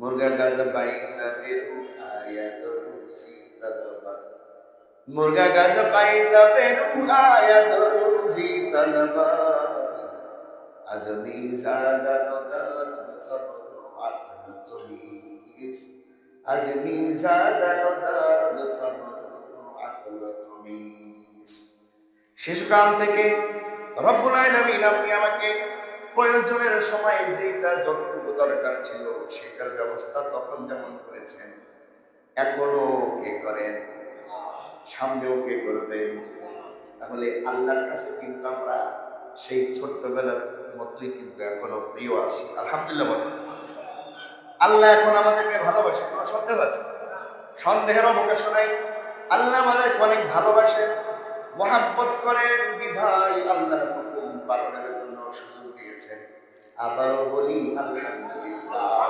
মুরগা গাজা পাইসা পেরু আয়াত রুজি তলবা মুরগা গাজা পাইসা পেরু আয়াত রুজি তলবা আদমি জাদা নদার খবর আতন তুমিস আদমি জাদা নদার খবর আতন তুমিস শিশুকাল থেকে রব্বুল আলামিন আপনি আমাকে প্রয়োজনের সময় যেটা যতটুকু দরকার ছিল সেটার ব্যবস্থা তখন যেমন করেছেন, এখনও কে করেন? সামনেও কে করবেন তাহলে আল্লাহর কাছে কিন্তু আমরা সেই ছোট্টবেলার মতোই কিন্তু এখনও প্রিয় আছি। আলহামদুলিল্লাহ আল্লাহ এখন আমাদেরকে ভালোবাসে কোনো সন্দেহ আছে? সন্দেহের অবকাশ নাই। আল্লাহ আমাদেরকে অনেক ভালোবাসেন। মহাব্বত করেন, বিধায় আবারও বলি আলহামদুলিল্লাহ